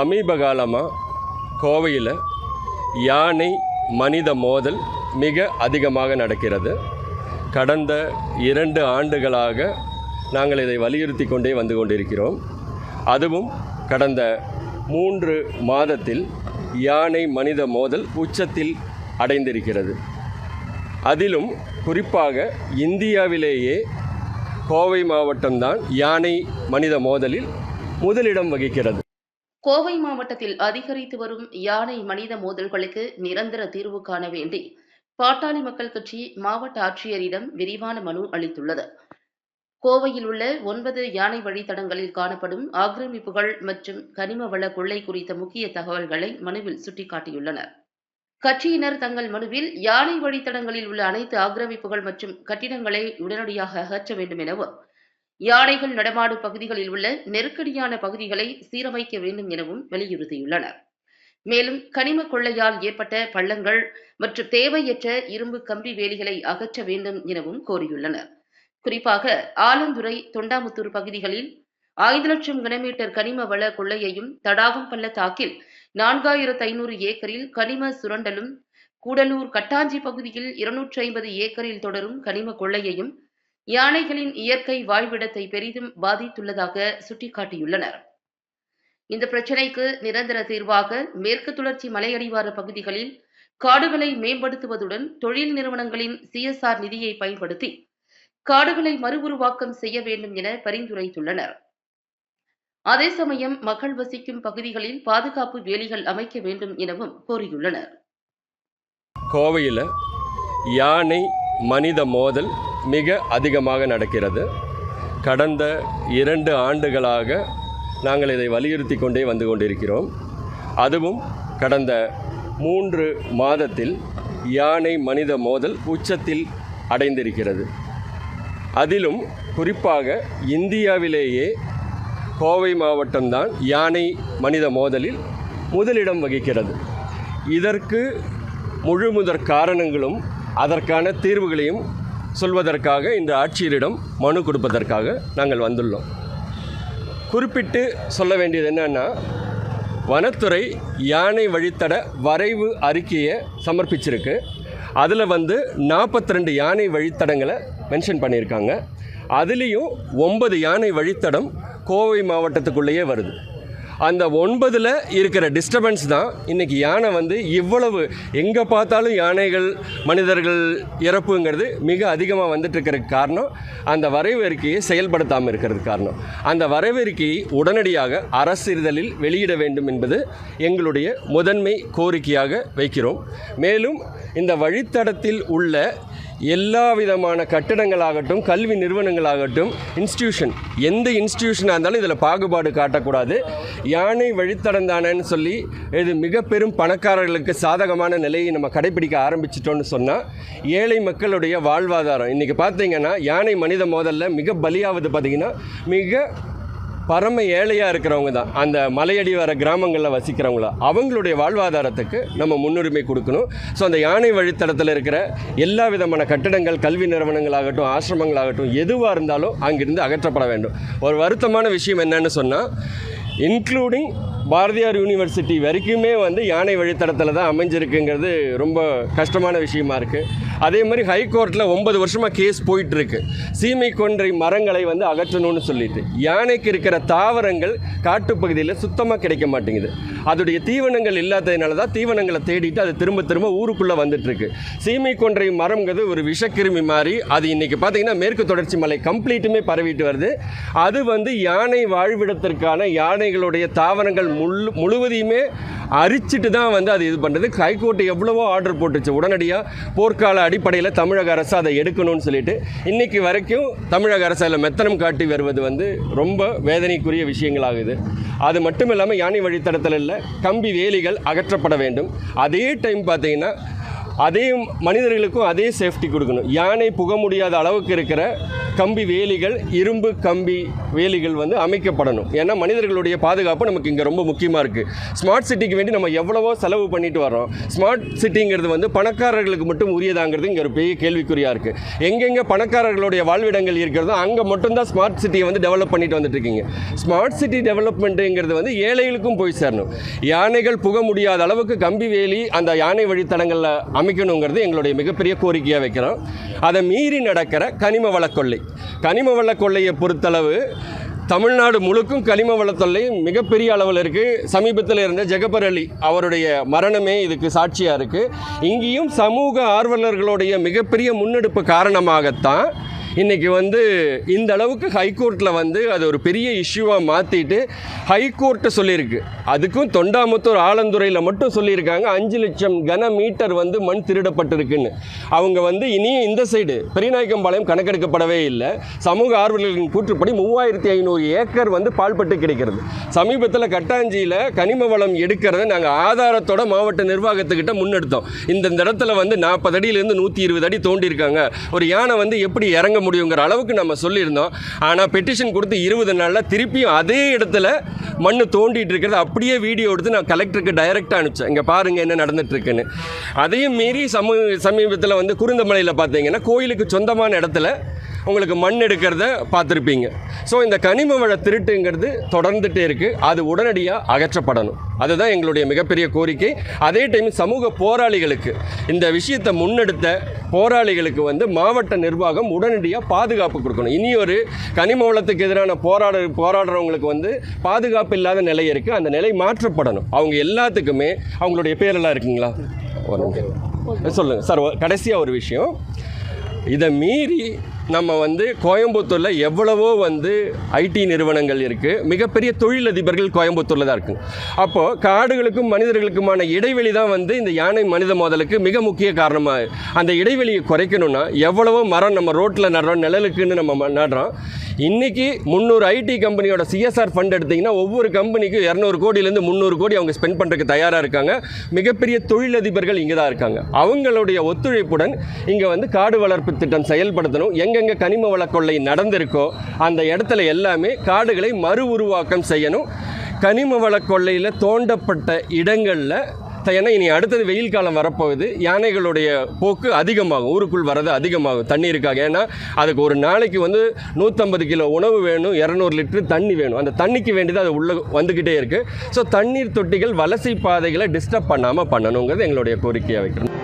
சமீப காலமாக கோவையில் யானை மனித மோதல் மிக அதிகமாக நடக்கிறது. கடந்த இரண்டு ஆண்டுகளாக நாங்கள் இதை வலியுறுத்தி கொண்டே வந்து கொண்டிருக்கிறோம். அதுவும் கடந்த மூன்று மாதத்தில் யானை மனித மோதல் உச்சத்தில் அடைந்திருக்கிறது. அதிலும் குறிப்பாக இந்தியாவிலேயே கோவை மாவட்டம்தான் யானை மனித மோதலில் முதலிடம் வகிக்கிறது. கோவை மாவட்டத்தில் அதிகரித்து வரும் யானை மனித மோதல்களுக்கு நிரந்தர தீர்வு காண வேண்டி பாட்டாளி மக்கள் கட்சி மாவட்ட ஆட்சியரிடம் விரிவான மனு அளித்துள்ளது. கோவையில் உள்ள ஒன்பது யானை வழித்தடங்களில் காணப்படும் ஆக்கிரமிப்புகள் மற்றும் கனிம வள கொள்ளை குறித்த முக்கிய தகவல்களை மனுவில் சுட்டிக்காட்டியுள்ளனர். கட்சியினர் தங்கள் மனுவில் யானை வழித்தடங்களில் உள்ள அனைத்து ஆக்கிரமிப்புகள் மற்றும் கட்டிடங்களை உடனடியாக அகற்ற வேண்டும் எனவும் யானைகள் நடமாடும் பகுதிகளில் உள்ள நெருக்கடியான பகுதிகளை சீரமைக்க வேண்டும் எனவும் வலியுறுத்தியுள்ளனர். மேலும் கனிம கொள்ளையால் ஏற்பட்ட பள்ளங்கள் மற்றும் தேவையற்ற இரும்பு கம்பி வேலிகளை அகற்ற வேண்டும் எனவும் கோரியுள்ளனர். குறிப்பாக ஆலந்துறை தொண்டாமுத்தூர் பகுதிகளில் ஐந்து லட்சம் கனமீட்டர் கனிம வள கொள்ளையையும் தடாகம் பள்ளத்தாக்கில் நான்காயிரத்து ஐநூறு ஏக்கரில் கனிம சுரண்டலும் கூடலூர் கட்டாஞ்சி பகுதியில் இருநூற்றி ஐம்பது ஏக்கரில் தொடரும் கனிம கொள்ளையையும் யானைகளின் இயற்கை வாழ்விடத்தை பெரிதும் பாதித்துள்ளதாக சுட்டிக்காட்டியுள்ளனர். இந்த பிரச்சினைக்கு நிரந்தர தீர்வாக மேற்கு தொடர்ச்சி மலையடிவார பகுதிகளில் காடுகளை மேம்படுத்துவதுடன் தொழில் நிறுவனங்களின் சிஎஸ்ஆர் நிதியை பயன்படுத்தி காடுகளை மறு உருவாக்கம் செய்ய வேண்டும் என பரிந்துரைத்துள்ளனர். அதே சமயம் மக்கள் வசிக்கும் பகுதிகளில் பாதுகாப்பு வேலிகள் அமைக்க வேண்டும் எனவும் கோரியுள்ளனர். கோவையில் யானை மனித மோதல் மிக அதிகமாக நடக்கிறது. கடந்த இரண்டு ஆண்டுகளாக நாங்கள் இதை வலியுறுத்தி கொண்டே வந்து கொண்டிருக்கிறோம். அதுவும் கடந்த மூன்று மாதத்தில் யானை மனித மோதல் உச்சத்தில் அடைந்திருக்கிறது. அதிலும் குறிப்பாக இந்தியாவிலேயே கோவை மாவட்டம்தான் யானை மனித மோதலில் முதலிடம் வகிக்கிறது. இதற்கு முழு முதற் காரணங்களும் அதற்கான தீர்வுகளையும் சொல்வதற்காக இந்த ஆட்சியரிடம் மனு கொடுப்பதற்காக நாங்கள் வந்துள்ளோம். குறிப்பிட்டு சொல்ல வேண்டியது என்னன்னா வனத்துறை யானை வழித்தட வரைவு அறிக்கையை சமர்ப்பிச்சிருக்கு. அதில் வந்து 42 யானை வழித்தடங்களை மென்ஷன் பண்ணியிருக்காங்க. அதுலேயும் ஒன்பது யானை வழித்தடம் கோவை மாவட்டத்துக்குள்ளேயே வருது. அந்த ஒன்பதில் இருக்கிற டிஸ்டர்பன்ஸ் தான் இன்றைக்கி யானை வந்து இவ்வளவு எங்கே பார்த்தாலும் யானைகள் மனிதர்கள் இறப்புங்கிறது மிக அதிகமாக வந்துட்டு காரணம் அந்த வரைவறிக்கையை செயல்படுத்தாமல் இருக்கிறது காரணம். அந்த வரைவறிக்கையை உடனடியாக அரசிதழில் வெளியிட வேண்டும் என்பது எங்களுடைய முதன்மை கோரிக்கையாக வைக்கிறோம். மேலும் இந்த வழித்தடத்தில் உள்ள எல்லா விதமான கட்டிடங்களாகட்டும் கல்வி நிறுவனங்களாகட்டும் இன்ஸ்டியூஷன் எந்த இன்ஸ்டியூஷனாக இருந்தாலும் இதில் பாகுபாடு காட்டக்கூடாது. யானை வழித்தடந்தானன்னு சொல்லி இது மிக பெரும் பணக்காரர்களுக்கு சாதகமான நிலையை நம்ம கடைபிடிக்க ஆரம்பிச்சிட்டோன்னு சொன்னால் ஏழை மக்களுடைய வாழ்வாதாரம். இன்றைக்கி பார்த்தீங்கன்னா யானை மனித மோதலில் மிக பலியாவது பார்த்திங்கன்னா மிக பரம ஏழையாக இருக்கிறவங்க தான். அந்த மலையடி வர கிராமங்களில் வசிக்கிறவங்கள. அவங்களுடைய வாழ்வாதாரத்துக்கு நம்ம முன்னுரிமை கொடுக்கணும். ஸோ அந்த யானை வழித்தடத்தில் இருக்கிற எல்லா விதமான கட்டடங்கள் கல்வி நிறுவனங்களாகட்டும் ஆசிரமங்களாகட்டும் எதுவாக இருந்தாலும் அங்கிருந்து அகற்றப்பட வேண்டும். ஒரு வருத்தமான விஷயம் என்னன்னு சொன்னால் இன்க்ளூடிங் பாரதியார் யூனிவர்சிட்டி வரைக்குமே வந்து யானை வழித்தடத்தில் தான் அமைஞ்சிருக்குங்கிறது ரொம்ப கஷ்டமான விஷயமா இருக்குது அதே மாதிரி ஹைகோர்ட்டில் ஒன்பது வருஷமாக கேஸ் போயிட்டுருக்கு. சீமை கொன்றை மரங்களை வந்து அகற்றணும்னு சொல்லிட்டு. யானைக்கு இருக்கிற தாவரங்கள் காட்டுப்பகுதியில் சுத்தமாக கிடைக்க மாட்டேங்குது. அதோடைய தீவனங்கள் இல்லாததுனால தான் தீவனங்களை தேடிட்டு அது திரும்ப திரும்ப ஊருக்குள்ளே வந்துட்டுருக்கு. சீமை கொன்றை மரம்ங்கிறது ஒரு விஷக்கிருமி மாதிரி அது இன்றைக்கி பார்த்தீங்கன்னா மேற்கு தொடர்ச்சி மலை கம்ப்ளீட்டுமே பரவிட்டு வருது. அது வந்து யானை வாழ்விடத்திற்கான யானைகளுடைய தாவரங்கள் முழு முழுவதையுமே அரிச்சிட்டு தான் வந்து அது இது பண்ணுறது ஹைகோர்ட் எவ்வளவோ ஆர்டர் போட்டுச்சு. உடனடியாக போர்க்கால அடிப்படையில் தமிழக அரசு அதை எடுக்கணும்னு சொல்லிட்டு இன்றைக்கி வரைக்கும் தமிழக அரசு அதில் மெத்தனம் காட்டி வருவது வந்து ரொம்ப வேதனைக்குரிய விஷயங்களாகுது. அது மட்டும் இல்லாமல் யானை வழித்தடத்தில் இல்லை கம்பி வேலிகள் அகற்றப்பட வேண்டும். அதே டைம் பார்த்தீங்கன்னா அதே மனிதர்களுக்கும் அதே சேஃப்டி கொடுக்கணும். யானை புக முடியாத அளவுக்கு இருக்கிற கம்பி வேலிகள் இரும்பு கம்பி வேலிகள் வந்து அமைக்கப்படணும். ஏன்னா மனிதர்களுடைய பாதுகாப்பு நமக்கு இங்கே ரொம்ப முக்கியமாக இருக்குது ஸ்மார்ட் சிட்டிக்கு வேண்டி நம்ம எவ்வளவோ செலவு பண்ணிட்டு வரோம் ஸ்மார்ட் சிட்டிங்கிறது வந்து பணக்காரர்களுக்கு மட்டும் உரியதாங்கிறது இங்கே ஒரு பெரிய கேள்விக்குறியாக இருக்குது எங்கெங்கே பணக்காரர்களுடைய வாழ்விடங்கள் இருக்கிறதோ அங்கே மட்டும்தான் ஸ்மார்ட் சிட்டியை வந்து டெவலப் பண்ணிட்டு வந்துட்டு இருக்கீங்க. ஸ்மார்ட் சிட்டி டெவலப்மெண்ட்டுங்கிறது வந்து ஏழைகளுக்கும் போய் சேரணும். யானைகள் புக முடியாத அளவுக்கு கம்பி வேலி அந்த யானை வழித்தடங்களில் அமைக்கணுங்கிறது எங்களுடைய மிகப்பெரிய கோரிக்கையாக வைக்கிறோம். அதை மீறி நடக்கிற கனிம வளக்கொள்ளை கனிம வள கொள்ளையை பொறுத்தளவு தமிழ்நாடு முழுக்கும் கனிம வளத்தொல்லை மிகப்பெரிய அளவில் இருக்குது சமீபத்தில் இருந்த ஜெகபர் அலி அவருடைய மரணமே இதுக்கு சாட்சியாக இருக்குது இங்கேயும் சமூக ஆர்வலர்களுடைய மிகப்பெரிய முன்னெடுப்பு காரணமாகத்தான் இன்றைக்கி வந்து இந்த அளவுக்கு ஹைகோர்ட்டில் வந்து அது ஒரு பெரிய இஷ்யூவாக மாற்றிட்டு ஹைகோர்ட்டு சொல்லியிருக்கு. அதுக்கும் தொண்டாமுத்தூர் ஆலந்துறையில் மட்டும் சொல்லியிருக்காங்க. அஞ்சு லட்சம் கன மீட்டர் வந்து மண் திருடப்பட்டிருக்குன்னு. அவங்க வந்து இனியும் இந்த சைடு பெரியநாயக்கம்பாளையம் கணக்கெடுக்கப்படவே இல்லை. சமூக ஆர்வலர்களின் கூற்றுப்படி மூவாயிரத்தி ஐநூறு ஏக்கர் வந்து பால்பட்டு கிடைக்கிறது. சமீபத்தில் கட்டாஞ்சியில் கனிம வளம் எடுக்கிறத நாங்கள் ஆதாரத்தோட மாவட்ட நிர்வாகத்துக்கிட்ட முன்னெடுத்தோம். இந்த இடத்துல வந்து நாற்பது அடியிலேருந்து நூற்றி இருபது அடி தோண்டியிருக்காங்க. ஒரு யானை வந்து எப்படி இறங்க முடியுங்கிற அளவுக்கு நம்ம சொல்லியிருந்தோம். ஆனால் பெட்டிஷன் கொடுத்து இருபது நாளில் திருப்பியும் அதே இடத்துல மண் தோண்டிட்டு இருக்கிறது அப்படியே வீடியோ எடுத்து நான் கலெக்டருக்கு டைரெக்டாக அனுப்பிச்சேன். இங்கே பாருங்கள் என்ன நடந்துட்டுருக்குன்னு. அதையும் மீறி சமூ சமீபத்தில் வந்து குருந்தமலையில் பார்த்தீங்கன்னா கோயிலுக்கு சொந்தமான இடத்துல உங்களுக்கு மண் எடுக்கிறத பார்த்துருப்பீங்க. ஸோ இந்த கனிம வள திருட்டுங்கிறது தொடர்ந்துகிட்டே இருக்குது அது உடனடியாக அகற்றப்படணும். அதுதான் எங்களுடைய மிகப்பெரிய கோரிக்கை. அதே டைம் சமூக போராளிகளுக்கு இந்த விஷயத்தை முன்னெடுத்த போராளிகளுக்கு வந்து மாவட்ட நிர்வாகம் உடனடியாக பாதுகாப்பு கொடுக்கணும். இனி ஒரு கனிம வளத்துக்கு எதிரான போராட போராடுறவங்களுக்கு வந்து பாதுகாப்பு இல்லாத நிலை இருக்குது அந்த நிலை மாற்றப்படணும். அவங்க எல்லாத்துக்குமே அவங்களுடைய பேரெல்லாம் இருக்குங்களா? சொல்லுங்கள் சார் கடைசியாக ஒரு விஷயம். இதை மீறி நம்ம வந்து கோயம்புத்தூரில் எவ்வளவோ வந்து ஐடி நிறுவனங்கள் இருக்குது மிகப்பெரிய தொழிலதிபர்கள் கோயம்புத்தூரில் தான் இருக்குது அப்போது காடுகளுக்கும் மனிதர்களுக்குமான இடைவெளி தான் வந்து இந்த யானை மனித மோதலுக்கு மிக முக்கிய காரணமாக அந்த இடைவெளியை குறைக்கணும்னா எவ்வளவோ மரம் நம்ம ரோட்டில் நடுறோம் நிழலுக்குன்னு நம்ம நடுறோம். இன்றைக்கி முந்நூறு ஐடி கம்பெனியோட சிஎஸ்ஆர் ஃபண்ட் எடுத்திங்கன்னா ஒவ்வொரு கம்பெனிக்கும் இரநூறு கோடியிலேருந்து முந்நூறு கோடி அவங்க ஸ்பெண்ட் பண்ணுறதுக்கு தயாராக இருக்காங்க. மிகப்பெரிய தொழிலதிபர்கள் இங்கே தான் இருக்காங்க. அவங்களுடைய ஒத்துழைப்புடன் இங்கே வந்து காடு வளர்ப்பு திட்டம் செயல்படுத்தணும். எங்கெங்கே கனிம வளக்கொள்ளை நடந்திருக்கோ அந்த இடத்துல எல்லாமே காடுகளை மறு உருவாக்கம் செய்யணும். கனிம வளக்கொள்ளையில் தோண்டப்பட்ட இடங்களில் ஏன்னா இனி அடுத்தது வெயில் காலம் வரப்போகுது. யானைகளுடைய போக்கு அதிகமாகும். ஊருக்குள் வரது அதிகமாகும். தண்ணீருக்காக. ஏன்னா அதுக்கு ஒரு நாளைக்கு வந்து நூற்றம்பது கிலோ உணவு வேணும் இரநூறு லிட்டர் தண்ணி வேணும். அந்த தண்ணிக்கு வேண்டியது அது உள்ளே வந்துக்கிட்டே இருக்குது ஸோ தண்ணீர் தொட்டிகள் வலசை பாதைகளை டிஸ்டர்ப் பண்ணாமல் பண்ணணுங்கிறது எங்களுடைய கோரிக்கையாக வைக்கிறோம்.